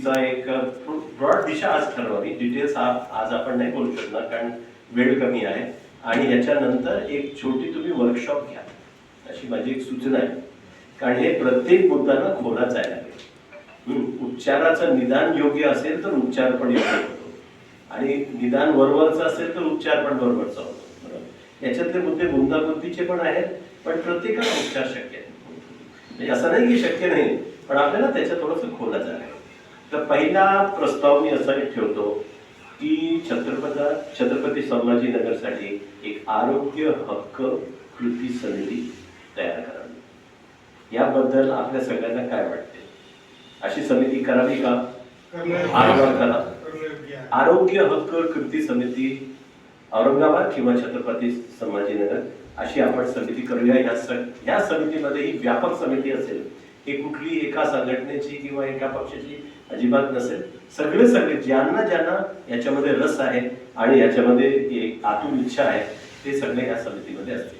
समितीचा एक ब्रॉड दिशा आज ठरवावी. डिटेल्स आज आपण नाही बोलू शकणार कारण वेळ कमी आहे. आणि याच्यानंतर एक छोटी तुम्ही वर्कशॉप घ्या. अशी माझी एक सूचना आहे. कारण हे प्रत्येक मुद्द्यांना खोलात जायला लागेल. उपचाराचं निदान योग्य असेल तर उपचार पण योग्य होतो. आणि निदान बरोबरचं असेल तर उपचार पण बरोबरचा होतो. बरोबर? याच्यातले मुद्दे गुंतागुंतीचे पण आहेत पण प्रत्येकाला उपचार शक्य आहे म्हणजे असं नाही की शक्य नाही पण आपल्याला त्याच्या थोडंसं खोलात जायला आहे तर पहिला प्रस्ताव मी असा ठेवतो की छत्रपती छत्रपती संभाजीनगरसाठी एक आरोग्य हक्क कृती समिती तयार करावी. याबद्दल आपल्या सगळ्यांना काय वाटते? अशी समिती करावी का? करा आरोग्य हक्क कृती समिती औरंगाबाद किंवा छत्रपती संभाजीनगर अशी आपण समिती करूया. या स- या समितीमध्ये ही व्यापक समिती असेल. हे कुठली एका संघटनेची किंवा एका पक्षाची अजिबात नसेल. सगळे सगळे ज्यांना ज्यांना याच्यामध्ये रस आहे आणि याच्यामध्ये आतून इच्छा आहे ते सगळे या समितीमध्ये असतील.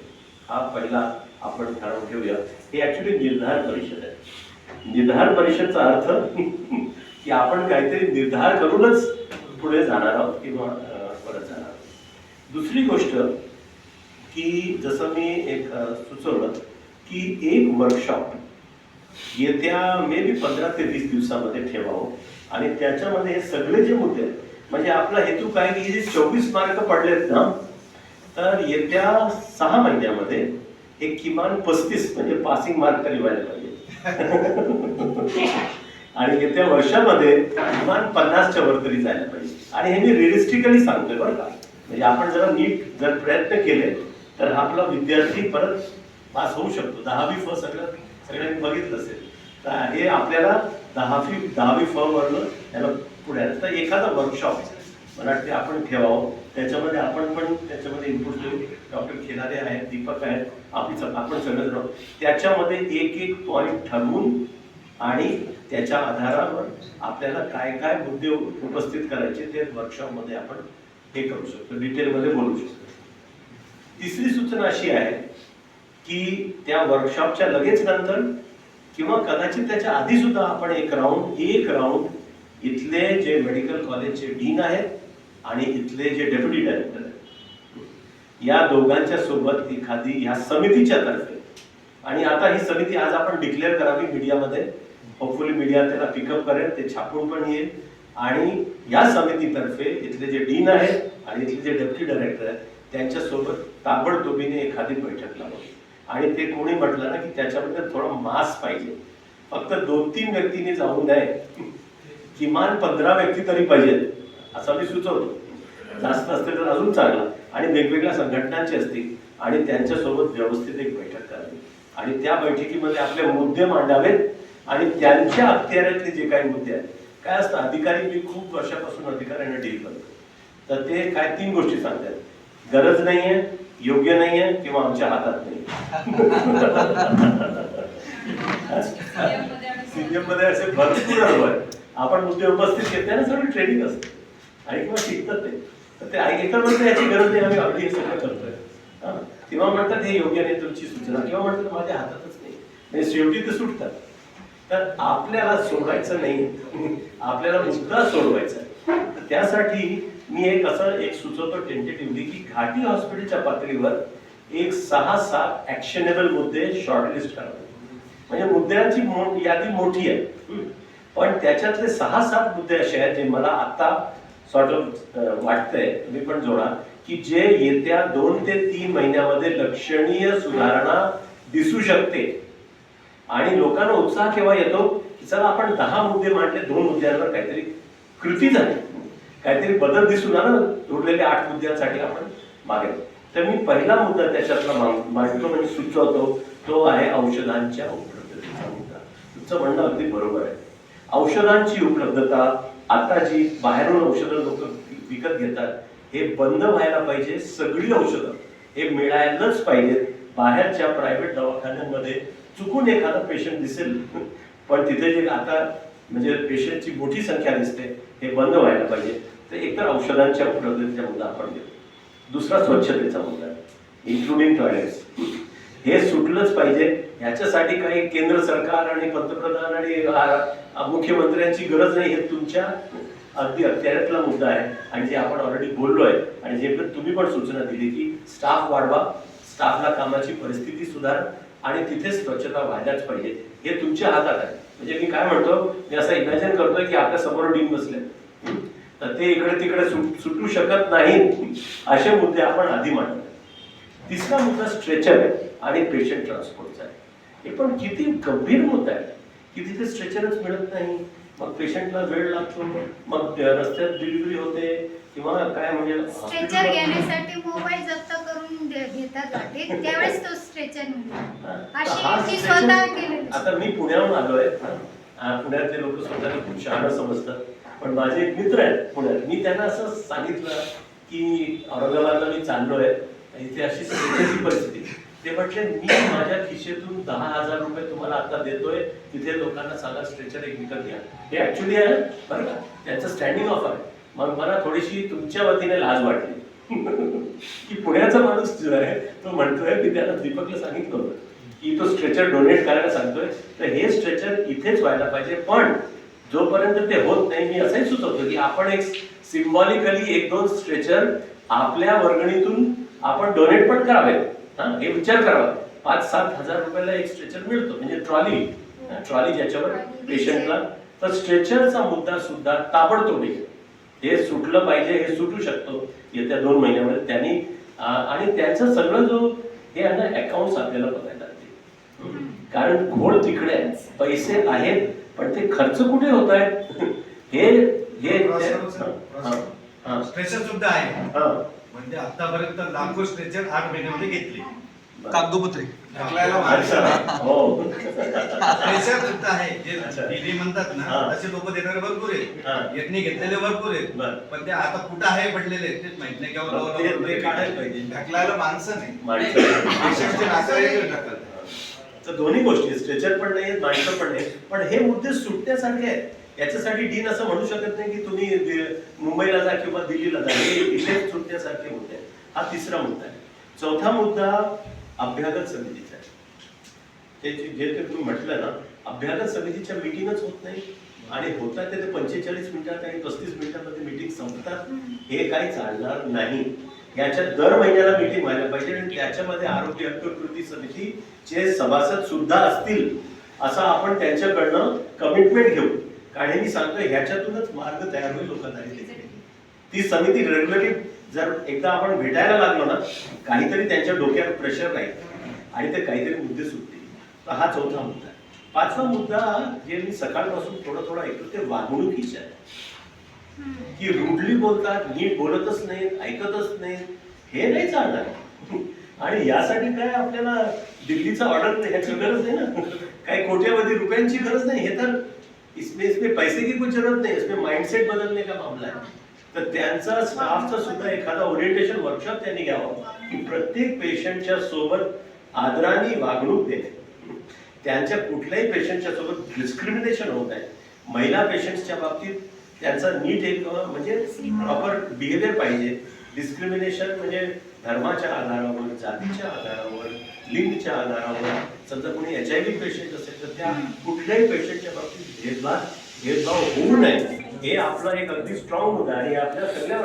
हा पहिला आपण ठरवून घेऊया हे ऍक्च्युली निर्धार परिषद आहे. निर्धार परिषदचा अर्थ की आपण काहीतरी निर्धार करूनच पुढे जाणार आहोत किंवा परत जाणार आहोत. दुसरी गोष्ट की जसं मी एक सुचवलं की एक वर्कशॉप येत्या मे बी पंधरा ते वीस दिवसामध्ये ठेवावं. आणि त्याच्यामध्ये हे सगळे जे मुद्दे आहेत म्हणजे आपला हेतू काय की जे चोवीस मार्क पडलेत ना तर येत्या सहा महिन्यामध्ये एक किमान पस्तीस म्हणजे पासिंग मार्क तरी व्हायला पाहिजे. आणि येत्या वर्षामध्ये किमान पन्नासच्या वर तरी जायला पाहिजे. आणि हे मी रिअलिस्टिकली सांगतोय बरं का. म्हणजे आपण जरा नीट जर प्रयत्न केले तर आपला विद्यार्थी परत पास होऊ शकतो. दहावी फ सगळं सगळ्यांनी बघितलं असेल. तर हे आपल्याला दहावी दहावी फॉर्म वरनं याला पुढे आलं. तर एखादा वर्कशॉप मला वाटते आपण ठेवावं. त्याच्यामध्ये आपण पण त्याच्यामध्ये इनपुट देऊ. डॉक्टर खेरारे आहेत दीपक आहेत आपली आपण सगळं जण त्याच्यामध्ये एक एक पॉईंट ठरवून आणि त्याच्या आधारावर आपल्याला काय काय मुद्दे उपस्थित करायचे ते वर्कशॉपमध्ये आपण हे करू शकतो. डिटेलमध्ये बोलू शकतो. तिसरी सूचना अशी आहे की त्या वर्कशॉपच्या लगेच नंतर किंवा कदाचित त्याच्या आधी सुद्धा आपण एक राऊंड एक राऊंड इथले जे मेडिकल कॉलेजचे डीन आहेत आणि इथले जे डेप्युटी डायरेक्टर आहेत. या दोघांच्या सोबत एखादी ह्या समितीच्या तर्फे. आणि आता ही समिती आज आपण डिक्लेअर करावी मीडियामध्ये होपफुली मीडिया त्याला पिकअप करेल ते छापून पण येईल. आणि या समितीतर्फे इथले जे डीन आहेत आणि इथले जे डेप्युटी डायरेक्टर आहेत त्यांच्यासोबत ताबडतोबीने एखादी बैठक लावावी. आणि ते कोणी म्हटलं ना की त्याच्याबद्दल थोडं मास पाहिजे. फक्त दोन तीन व्यक्तींनी जाऊ नये. किमान पंधरा व्यक्ती तरी पाहिजेत. असं मी सुचवतो. जास्त असते तर अजून चांगलं. आणि वेगवेगळ्या संघटनांची असतील. आणि त्यांच्यासोबत व्यवस्थित एक बैठक करावी. आणि त्या बैठकीमध्ये आपले मुद्दे मांडावेत. आणि त्यांच्या अखत्यारातले जे काही मुद्दे आहेत. काय असतं अधिकारी मी खूप वर्षापासून अधिकाऱ्यांना डील करतो. तर ते काय तीन गोष्टी सांगतात. गरज नाहीये. योग्य नाहीये किंवा आमच्या हातात नाही. मध्ये असे भरपूर अनुभव आहेत. आपण मुद्दे उपस्थित घेतले ना सगळं ट्रेनिंग असतं. आणि किंवा शिकतात ते. तर ते ऐकतात म्हणतात याची गरज नाही आम्ही अगदी हे सगळं करतोय. तेव्हा म्हणतात हे योग्य नाही तुमची सूचना. किंवा म्हणतात माझ्या हातातच नाही. म्हणजे शेवटी ते सुटतात. तर आपल्याला सोडायचं नाही. आपल्याला मुद्दा सोडवायचा आहे. त्यासाठी मी एक असं एक सुचवतो टेंटेटिव्हली की घाटी हॉस्पिटलच्या पातळीवर एक सहा सात ऍक्शनेबल मुद्दे शॉर्टलिस्ट करावे म्हणजे मुद्द्यांची मो- यादी मोठी आहे. पण त्याच्यातले सहा सात मुद्दे असे आहेत जे मला आता सॉर्ट ऑफ वाटतंय. तुम्ही पण जोडा की जे येत्या दोन ते तीन महिन्यामध्ये लक्षणीय सुधारणा दिसू शकते. आणि लोकांना उत्साह केव्हा येतो की चला आपण दहा मुद्दे मांडले दोन मुद्द्यांवर काहीतरी कृती झाली. काहीतरी बदल दिसून ना उरलेल्या आठ मुद्द्यांसाठी आपण मागे तर मी पहिला मुद्दा त्याच्यातला मांडतो म्हणजे सुचवतो तो आहे औषधांच्या उपलब्धतेचा मुद्दा. तुमचं म्हणणं अगदी बरोबर आहे. औषधांची उपलब्धता आता जी बाहेरून औषधं लोक विकत घेतात हे बंद व्हायला पाहिजे. सगळी औषधं हे मिळायलाच पाहिजेत. बाहेरच्या प्रायव्हेट दवाखान्यांमध्ये चुकून एखादा पेशंट दिसेल. पण तिथे जे आता म्हणजे पेशंटची मोठी संख्या दिसते. हे बंद व्हायला पाहिजे. तर एकतर औषधांच्या उपलब्धतेचा मुद्दा आपण घेऊ. दुसरा स्वच्छतेचा मुद्दा इन्क्लुडिंग टॉयलेट्स हे सुटलंच पाहिजे. ह्याच्यासाठी काही केंद्र सरकार आणि पंतप्रधान आणि मुख्यमंत्र्यांची गरज नाही. हे तुमच्या अगदी अखत्यारातला मुद्दा आहे. आणि जे आपण ऑलरेडी बोललो आहे. आणि जे पण तुम्ही पण सूचना दिली की स्टाफ वाढवा. स्टाफला कामाची परिस्थिती सुधार. आणि तिथे स्वच्छता व्हायलाच पाहिजे. हे तुमच्या हातात आहे. म्हणजे मी काय म्हणतो मी असं इमॅजिन करतोय की आपल्यासमोर डीन बसले? तर ते इकडे तिकडे सुट- सुटू शकत नाही असे मुद्दे आपण आधी मांडले. तिसरा मुद्दा स्ट्रेचर आहे आणि पेशंट ट्रान्सपोर्टचा आहे. हे पण किती गंभीर मुद्दा आहे. की तिथे स्ट्रेचरच मिळत नाही. मग पेशंटला वेळ लागतो मग रस्त्यात डिलिव्हरी होते किंवा काय म्हणजे स्ट्रेचर hospital- घेण्यासाठी मोबाईल जप्त करून दे- घेतात वाटे त्यावेळेस तो स्ट्रेचर मिळतो तर अशी ती stretcher- स्वतः केलेली. आता मी पुण्याहून आलोय पुण्यातले लोक स्वतःला खूप शहाणं समजतात. पण माझे एक मित्र आहेत पुण्यात. मी त्यांना असं सांगितलं की औरंगाबादला मी चाललोय इथे अशी स्ट्रेचरची परिस्थिती. ते म्हटले मी माझ्या खिशेतून दहा हजार रुपये तुम्हाला आता देतोय तिथे लोकांना सांगा स्ट्रेचर एक विकत घ्या. हे ऍक्च्युली आहे बरं का? त्यांचं स्टँडिंग ऑफर आहे. मग मला थोडीशी तुमच्या वतीने लाज वाटली. की पुण्याचा माणूस जो आहे तो म्हणतोय मी त्याला दीपकला सांगितलं होतं की तो स्ट्रेचर डोनेट करायला सांगतोय. तर हे स्ट्रेचर इथेच व्हायला पाहिजे. पण जोपर्यंत ते होत नाही मी असंही सुचवतो की आपण एक सिम्बॉलिकली एक दोन स्ट्रेचर आपल्या वर्गणीतून आपण डोनेट पण करावे. हा हे विचार करावा. पाच सात हजार रुपयाला एक स्ट्रेचर मिळतो म्हणजे ट्रॉली ट्रॉली ज्याच्यावर पेशंटला तर स्ट्रेचरचा मुद्दा सुद्धा ताबडतोब हे सुटलं पाहिजे हे सुटू शकतो. येत्या दोन महिन्यामध्ये त्यांनी आणि त्यांचं सगळं जो हे आहे ना अकाउंट आपल्याला बघायला लागतील कारण घोळ तिकडे पैसे आहेत पण ते खर्च कुठे होत आहेत? हे हे स्ट्रेचर सुद्धा आहे. हा. म्हणजे आतापर्यंत लाखो स्ट्रेचर आठ महिन्यामध्ये घेतले. कागदोपत्री. हो. आहे. जे म्हणतात ना. असे लोक देणारे भरपूर हा. आहेत यत्नी घेतलेले भरपूर आहेत. पण ते आता कुठं आहे पडलेले आहेत तेच माहीत नाही. ते काढायला पाहिजे. ढकलायला माणसं नाही. तर दोन्ही गोष्टी स्ट्रेचर पण नाही माणसं पण नाही पण हे मुद्दे सुटण्यासारखे आहेत. याच्यासाठी डीन असं म्हणू शकत नाही की तुम्ही मुंबईला जा किंवा दिल्लीला जा. हे इथे सुटण्यासारखे मुद्दे आहेत. हा तिसरा मुद्दा आहे. चौथा मुद्दा अभ्यागत समितीचा ते जे ते तुम्ही म्हटलं ना अभ्यागत समितीच्या मिटिंगच होत नाही. आणि होतात ते पंचेचाळीस मिनिटात आणि पस्तीस मिनिटांमध्ये मिटिंग संपतात. हे काही चालणार नाही. याच्या दर महिन्याला मिटिंग व्हायला पाहिजे आणि त्याच्यामध्ये आरोग्य हक्क कृती समितीचे सभासद सुद्धा असतील असं आपण त्यांच्याकडनं कमिटमेंट घेऊ. कारण मी सांगतो ह्याच्यातूनच मार्ग तयार होईल लोकांना. ती समिती रेग्युलरली जर एकदा आपण भेटायला लागलो ना काहीतरी त्यांच्या डोक्यावर प्रेशर राहील आणि ते काहीतरी मुद्दे सुटतील. तर हा चौथा मुद्दा. आहे पाचवा मुद्दा जे मी सकाळपासून थोडं थोडं ऐकतो ते वागणुकीचे आहे. की रुडली बोलतात नीट बोलतच नाहीत ऐकतच नाहीत हे नाही चालणार. आणि यासाठी काय आपल्याला दिल्लीचा ऑर्डर ह्याची गरज नाही ना? काही कोट्यावधी रुपयांची गरज नाही? हे तर इसमें इसमें पैसे की कुछ जरूरत नाही इसमें माइंडसेट बदलने का मामला आहे. तर त्यांचा स्टाफचा सुद्धा एखादा ओरिएंटेशन वर्कशॉप त्यांनी घ्यावं. की प्रत्येक पेशंटच्या सोबत आदराने वागणूक देणे त्यांच्या कुठल्याही पेशंटच्या सोबत डिस्क्रिमिनेशन होत आहे महिला पेशंट्सच्या बाबतीत त्यांचा नीट एक म्हणजे प्रॉपर बिहेवियर पाहिजे. डिस्क्रिमिनेशन म्हणजे धर्माच्या आधारावर जातीच्या आधारावर लिंगच्या आधारावर. समजा कोणी एच आय व्ही पेशंट असेल तर त्या कुठल्याही पेशंटच्या बाबतीत भेदभाव भेदभाव होऊ नये. हे आपलं एक अगदी स्ट्रॉंग होतं आणि आपल्या सगळ्या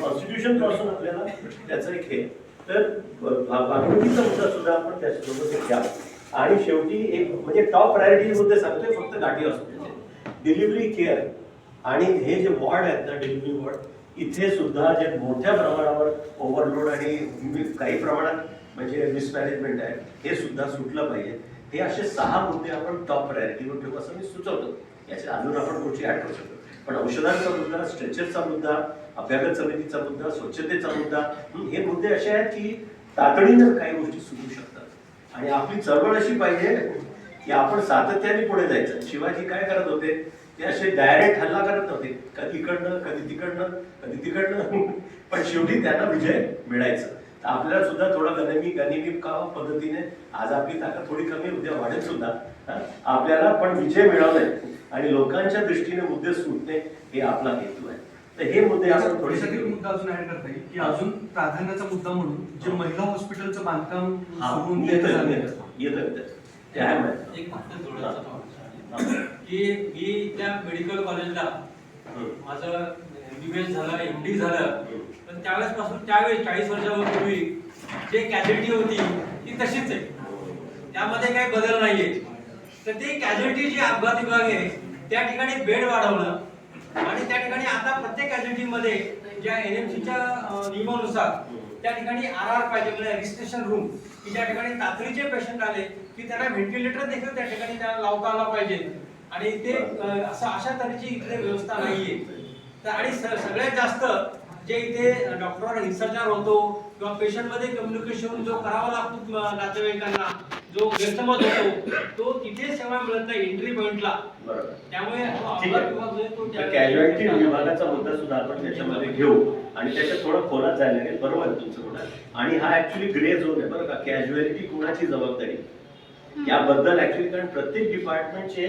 कॉन्स्टिट्यूशनपासून आपल्याला त्याचं एक हे. तर भागवतीचा मुद्दा सुद्धा आपण त्याच्यासोबत एक घ्या. आणि शेवटी एक म्हणजे टॉप प्रायोरिटी मुद्दे सांगतोय फक्त गाठी असतो डिलिव्हरी केअर आणि हे जे वॉर्ड आहेत ना डिलिव्हरी वॉर्ड इथे सुद्धा जे मोठ्या प्रमाणावर ओव्हरलोड आणि काही प्रमाणात म्हणजे मिसमॅनेजमेंट आहे हे सुद्धा सुटलं पाहिजे. हे असे सहा मुद्दे आपण टॉप प्रायोरिटीवर ठेवू असं मी सुचवतो. याच्या अजून आपण कुठची ऍड करू शकतो. पण औषधांचा मुद्दा स्ट्रेचरचा मुद्दा अभ्यागत समितीचा मुद्दा स्वच्छतेचा मुद्दा हे मुद्दे असे आहेत की तातडीनं काही गोष्टी सुरू शकतात. आणि आपली चळवळ अशी पाहिजे की आपण सातत्याने पुढे जायचं. शिवाजी काय करत होते? ते असे डायरेक्ट हल्ला करत नव्हते. कधी इकडनं कधी तिकडनं कधी तिकडनं. पण शेवटी त्यांना विजय मिळायचा. तर आपल्याला सुद्धा थोडा गनिमी गनिमी का पद्धतीने आज आपली ताकद थोडी कमी उद्या वाढेल सुद्धा. आपल्याला पण विजय मिळवलाय आणि लोकांच्या दृष्टीने मुद्दे सुटणे हे आपला हेतू आहे. तर हे मुद्दे आपण थोडेसे मुद्दा अजून ऍड करता येईल की अजून प्राधान्याचा मुद्दा म्हणून जे महिला हॉस्पिटलचं बांधकाम हा, सुरू येतं, ते आहे. एक फक्त जोडायचा. की मी त्या मेडिकल कॉलेजला हं. माझं एमबीबीएस झालं एमडी झालं पण त्यावेळेस पासून त्यावेळेस चाळीस वर्षापूर्वी जे कॅज्युलिटी होती ती तशीच आहे. त्यामध्ये काही बदल नाहीये. तर ते कॅज्युलिटी जी अपघात विभाग आहे त्या ठिकाणी बेड वाढवणं आणि त्या ठिकाणी आता प्रत्येक casualty मध्ये ज्या एनएमसीच्या नियमानुसार त्या ठिकाणी आर आर पाहिजे म्हणजे रजिस्ट्रेशन रूम की ज्या ठिकाणी तातडीचे पेशंट आले की त्यांना व्हेंटिलेटर देखील त्या ठिकाणी त्यांना लावता आला पाहिजे. आणि ते असं अशा तऱ्हेची इकडे व्यवस्था नाहीये. तर आणि सगळ्यात जास्त जे इथे डॉक्टरांना हिंसाचार होतो किंवा पेशंटमध्ये कम्युनिकेशन जो करावा लागतो नातेवाईकांना जो गैरसमज होतो तो तिथे सेवा मिळत नाही एंट्री पॉइंटला बरोबर. त्यामुळे आहे. आहे कॅज्युअलिटी विभागाचा मुद्दा सुद्धा आपण त्याच्यामध्ये घेऊ. आणि त्याच्यात थोडा खोलात जायला लागेल. बरोबर आहे तुमचं म्हणणं आणि हा ऍक्च्युली ग्रे झोन आहे बरं का. कॅज्युअलिटी कुणाची जबाबदारी? याबद्दल ऍक्च्युली कारण प्रत्येक डिपार्टमेंटचे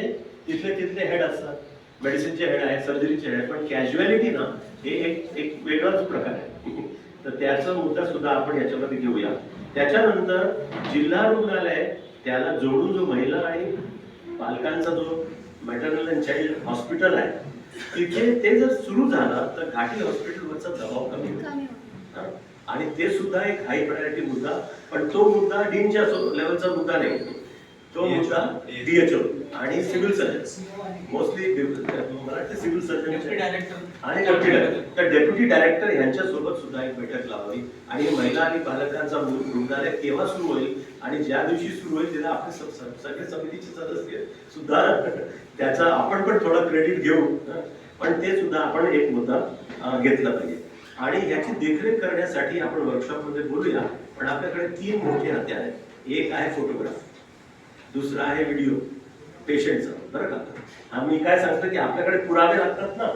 तिथले तिथले हेड असतात. मेडिसिनचे हेड आहेत सर्जरीचे हेड पण कॅज्युअलिटी ना हे एक एक वेगळाच प्रकार आहे. तर त्याचा मुद्दा सुद्धा आपण याच्यामध्ये घेऊया. त्याच्यानंतर जिल्हा रुग्णालय त्याला जोडून जो महिला आणि पालकांचा जो मॅटर्नल अँड चाइल्ड हॉस्पिटल आहे तिथे ते जर सुरू झालं तर घाटी हॉस्पिटलवरचा दबाव कमी होईल? आणि ते सुद्धा एक हाय प्रायोरिटी मुद्दा पण तो मुद्दा डीनच्या लेवलचा मुद्दा नाही. तो. मुद्दा डीएचओ आणि सिव्हिल सर्जन मोस्टली मला वाटतं सिव्हिल सर्जन डायरेक्टर आणि डेप्युटी डायरेक्टर तर डेप्युटी डायरेक्टर यांच्या सोबत सुद्धा एक बैठक लावावी. आणि महिला आणि बालकांचा रुग्णालय केव्हा सुरू होईल? आणि ज्या दिवशी सुरू होईल त्याला आपले सगळे समितीचे सदस्य सुद्धा त्याचा आपण पण थोडं क्रेडिट घेऊ. पण ते सुद्धा आपण एक मुद्दा घेतला पाहिजे. आणि याची देखरेख करण्यासाठी आपण वर्कशॉपमध्ये बोलूया पण आपल्याकडे तीन मोठे हत्यार आहेत. एक आहे फोटोग्राफ दुसरा आहे व्हिडिओ पेशंटचा बरं का? आम्ही काय सांगतो की आपल्याकडे पुरावे लागतात ना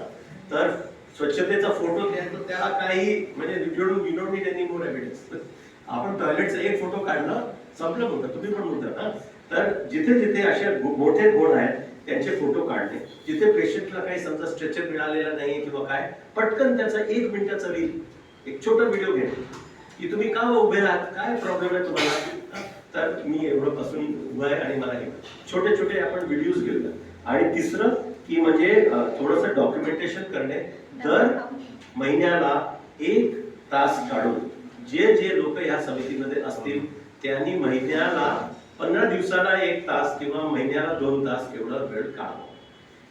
तर स्वच्छतेचा फोटो घ्यायचा त्याला काही म्हणजे व्हिडिओ विनोडनी त्यांनी मोर एव्हिडन्स आपण टॉयलेटचा एक फोटो काढला संपलं म्हणतात तुम्ही पण म्हणता ना तर जिथे जिथे असे मोठे गुण आहेत त्यांचे फोटो काढणे. जिथे पेशंटला काही समजा स्ट्रेचर मिळालेला नाही किंवा काय पटकन त्याचा एक मिनिटाचा रील एक छोटा व्हिडिओ घे की तुम्ही का उभे आहात काय प्रॉब्लेम आहे तुम्हाला? तर मी एवढं पासून उभं आहे आणि मला हे छोटे छोटे आपण व्हिडिओज घेऊया. आणि तिसरं की म्हणजे थोडस डॉक्युमेंटेशन करणे. दर महिन्याला एक तास काढून जे जे लोक या समितीमध्ये असतील त्यांनी महिन्याला पंधरा दिवसाला एक तास किंवा महिन्याला दोन तास एवढा वेळ काढावा.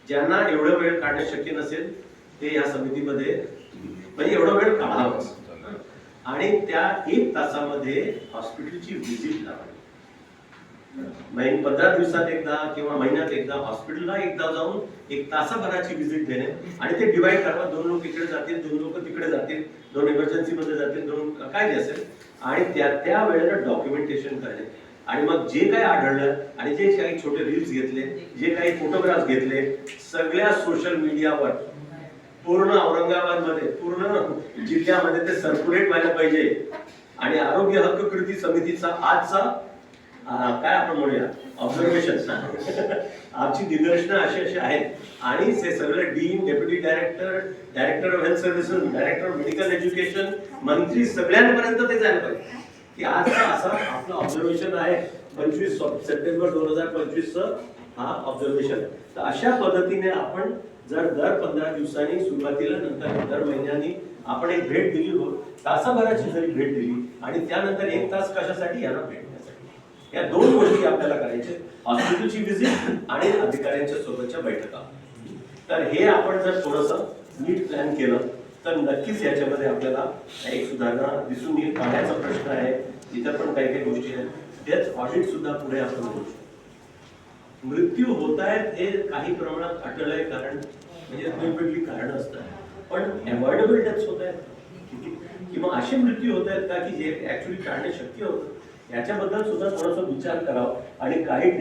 ज्यांना एवढं वेळ काढणे शक्य नसेल ते या समितीमध्ये म्हणजे एवढा वेळ काढावाच आणि त्या एक तासामध्ये हॉस्पिटलची व्हिजिट लावावी. महिन पंधरा दिवसात एकदा किंवा महिन्यात एकदा हॉस्पिटलला एकदा जाऊन एक तासाभराची व्हिजिट देणे आणि ते डिवाइड करावं दोन लोक इकडे जातील दोन लोक तिकडे जातील दोन इमर्जन्सी मध्ये जातील दोन काय असेल. आणि त्या त्या वेळेला डॉक्युमेंटेशन करणे. आणि मग जे काही आढळलं आणि जे काही छोटे रील्स घेतले जे काही फोटोग्राफ्स घेतले सगळ्या सोशल मीडियावर पूर्ण औरंगाबादमध्ये पूर्ण जिल्ह्यामध्ये ते सर्क्युलेट व्हायला पाहिजे. आणि आरोग्य हक्क कृती समितीचा आजचा काय आपण म्हणूया ऑब्झर्वेशन आमची निदर्शनं अशी अशी आहेत. आणि ते सगळे dean deputy director director of health services director of medical education मंत्री सगळ्यांपर्यंत ते जायला पाहिजे. की आज असं आपलं ऑब्झर्वेशन आहे. पंचवीस सप्टेंबर दोन हजार पंचवीस हा ऑब्झर्वेशन तर अशा पद्धतीने आपण जर दर पंधरा दिवसांनी सुरुवातीला नंतर दर महिन्यांनी आपण एक भेट दिली हो तासाभराची जरी भेट दिली आणि त्यानंतर एक तास कशासाठी यांना भेट या दोन गोष्टी आपल्याला करायच्या हॉस्पिटलची व्हिजिट आणि अधिकाऱ्यांच्या सोबतच्या बैठका. तर हे आपण जर थोडस नीट प्लॅन केलं तर नक्कीच याच्यामध्ये आपल्याला एक सुधारणा दिसून येईल. पाण्याचा प्रश्न आहे इतर पण काही काही गोष्टी आहेत. त्याच ऑडिट सुद्धा पुढे आपण करू शकतो. मृत्यू होत आहेत हे काही प्रमाणात अटळ आहे कारण म्हणजे वेगवेगळी कारण असतात पण अवॉइडेबल डेथ्स होत आहेत. किंवा असे मृत्यू होत आहेत का की जे ऍक्च्युली टाळणे शक्य होतं? याच्याबद्दल सुद्धा थोडासा विचार करावा आणि काही